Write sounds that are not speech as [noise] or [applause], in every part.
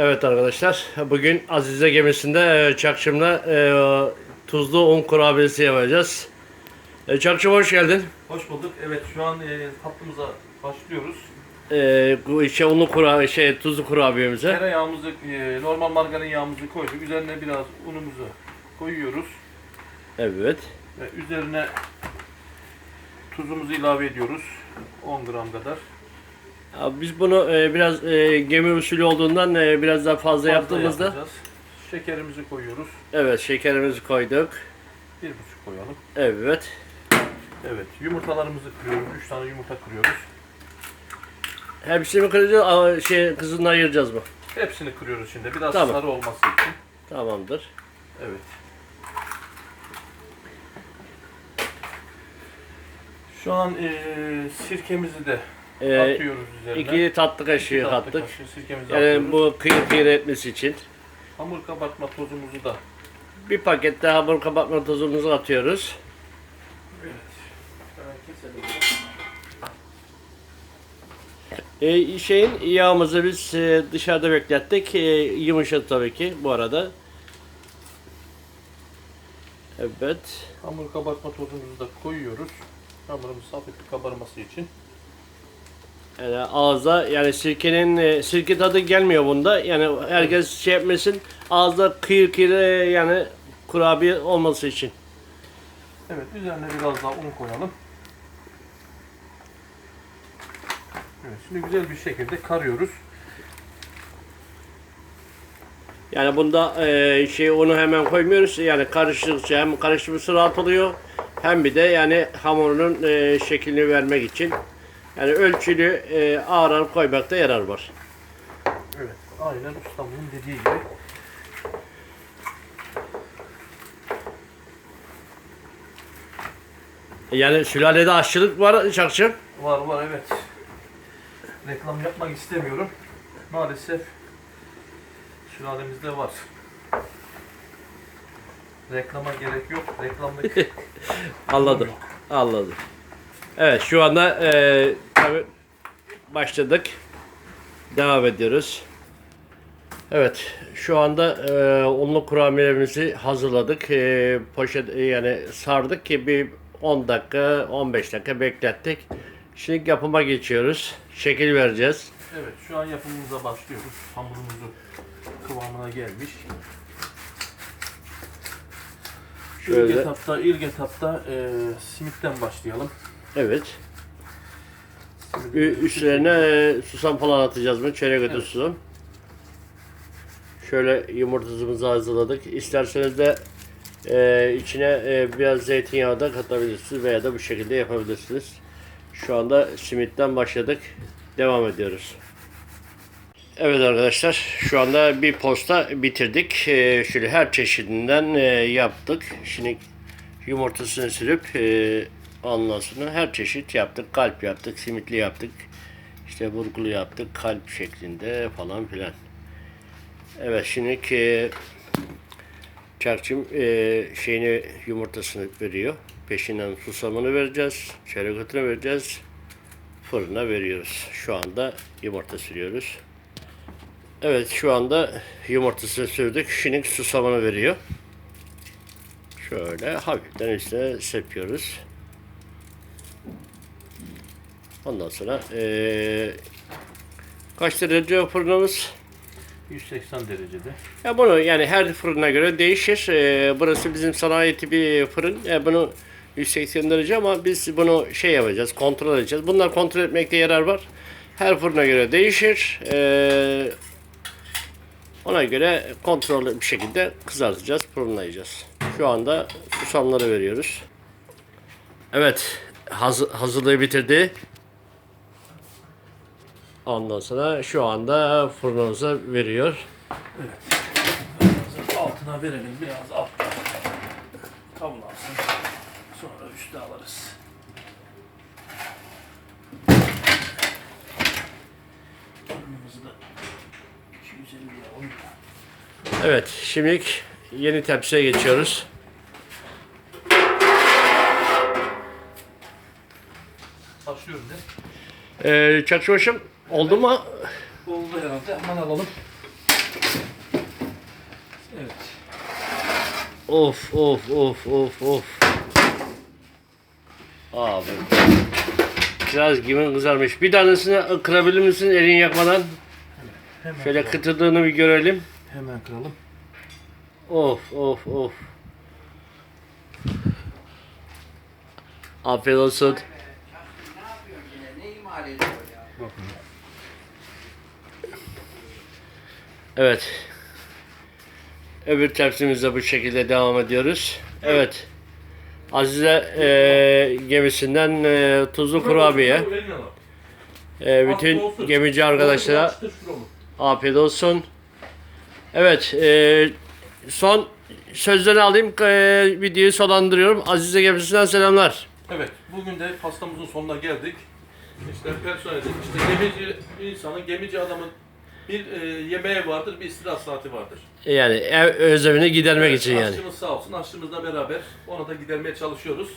Evet arkadaşlar, bugün Azize gemisinde e, Çakçım'la e, tuzlu un kurabiyesi yapacağız. E, Çakçım hoş geldin. Hoş bulduk. Evet şu an e, tatlımıza başlıyoruz. E, bu şey unlu kura şey tuzlu kurabiyemize. Tereyağımızı, e, normal margarin yağımızı koyduk. Üzerine biraz unumuzu koyuyoruz. Evet. Ve üzerine tuzumuzu ilave ediyoruz. 10 gram kadar. Ya Biz bunu e, biraz e, gemi usulü olduğundan e, biraz daha fazla, Fazla yaptığımızda yapacağız. Şekerimizi koyuyoruz. evet şekerimizi koyduk. Bir buçuk koyalım. Evet. Evet yumurtalarımızı kırıyoruz. 3 tane yumurta kırıyoruz. Hepsini kıracağız, a- şey kızını ayıracağız mı? Hepsini kırıyoruz şimdi. Biraz Tamam. sarı olması için. Tamamdır. Evet. Şu an e, sirkemizi de E, atıyoruz üzerine. iki tatlı kaşığı tatlı kattık. kaşığı sirkemizi Yani atıyoruz. bu kıyır kıyır etmesi için. Hamur kabartma tozumuzu da Bir paket daha hamur kapatma tozumuzu atıyoruz. evet. Hemen keselim. E, şeyin yağımızı biz e, dışarıda beklettik. E, yumuşadı tabii ki bu arada. Evet. Hamur kabartma tozumuzu da koyuyoruz. Hamurumuz hafif bir kabarması için. Yani ağza yani sirkenin e, sirke tadı gelmiyor bunda. Yani herkes şey yapmasın. Ağızda kıyır kıyır e, yani kurabiye olması için. Evet üzerine biraz daha un koyalım. Evet şimdi güzel bir şekilde karıyoruz. Yani bunda e, şey onu hemen koymuyoruz. Yani karıştıkça hem karışması rahat oluyor. Hem bir de yani hamurunun e, şeklini vermek için. Yani ölçülü e, ağır ağır koymakta yarar var. Evet aynen ustamın dediği gibi. Yani sülalede aşçılık var Çakçı. Var var evet. Reklam yapmak istemiyorum. Maalesef sülalemizde var. Reklama gerek yok. Reklamlık [laughs] Anladım. Anladım. Evet şu anda e, tabii başladık. Devam ediyoruz. Evet şu anda e, unlu kurabiyelerimizi hazırladık. E, poşet e, yani sardık ki bir 10 dakika 15 dakika beklettik. Şimdi yapıma geçiyoruz. Şekil vereceğiz. Evet şu an yapımımıza başlıyoruz. Hamurumuzu kıvamına gelmiş. İlk Şöyle. etapta, ilk etapta e, simitten başlayalım. Evet. Ü- Üstlerine e, susam falan atacağız mı? Çeyrek öte Evet. susam. Şöyle yumurtasımızı hazırladık. İsterseniz de e, içine e, biraz zeytinyağı da katabilirsiniz veya da bu şekilde yapabilirsiniz. Şu anda simitten başladık. Devam ediyoruz. Evet arkadaşlar şu anda bir posta bitirdik. E, şöyle her çeşidinden e, yaptık. Şimdi yumurtasını sürüp e, ondan sonra her çeşit yaptık. Kalp yaptık, simitli yaptık. İşte burgulu yaptık, kalp şeklinde falan filan. Evet şimdi ki Çarçım e, şeyini yumurtasını veriyor. Peşinden susamını vereceğiz. Çeyrek vereceğiz. Fırına veriyoruz. Şu anda yumurta sürüyoruz. Evet şu anda yumurtasını sürdük. Şimdi susamını veriyor. Şöyle hafiften üstüne sepiyoruz. Ondan sonra eee kaç derece fırınımız? 180 derecede. Ya bunu yani her fırına göre değişir. Eee, burası bizim sanayi tipi fırın. E, bunu 180 derece ama biz bunu şey yapacağız, kontrol edeceğiz. Bunlar kontrol etmekte yarar var. Her fırına göre değişir. Eee, ona göre kontrollü bir şekilde kızartacağız, fırınlayacağız. Şu anda susamları veriyoruz. Evet, hazır, hazırlığı bitirdi. Ondan sonra şu anda fırınımıza veriyor. Altına verelim biraz altta. Kavrulansın. Sonra üstte alırız. Fırınımızı da 250 alalım. Evet, şimdi yeni tepsiye geçiyoruz. Başlıyoruz değil mi? Ee, Çakçıbaşım Oldu mu? Oldu herhalde. Aman alalım. Evet. Of of of of of. Abi. Biraz gibi kızarmış. Bir tanesini kırabilir misin elin yakmadan? Hemen Şöyle kıralım. kıtıldığını bir görelim. Hemen kıralım. Of of of. Afiyet olsun. Evet. Öbür tepsimizde bu şekilde devam ediyoruz. Evet. Azize e, gemisinden e, tuzlu kurabiye. E, bütün gemici arkadaşlara afiyet olsun. Evet. E, son sözlerini alayım. E, videoyu sonlandırıyorum. Azize gemisinden selamlar. Evet, bugün de pastamızın sonuna geldik. İşte personel, işte gemici insanın, gemici adamın bir e, yemeği vardır, bir istirahat saati vardır. Yani ev özlemini gidermek için yani. Aşçımız sağ olsun, aşçımızla beraber ona da gidermeye çalışıyoruz.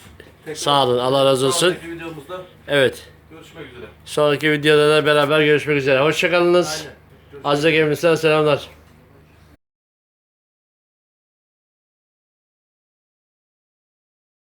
Tekrar Sağ olun. Allah razı olsun. sonraki videomuzda Evet. görüşmek üzere. Sonraki videoda da beraber görüşmek üzere. Hoşçakalınız. Aynen. Görüşmek Azize gemisinden selamlar.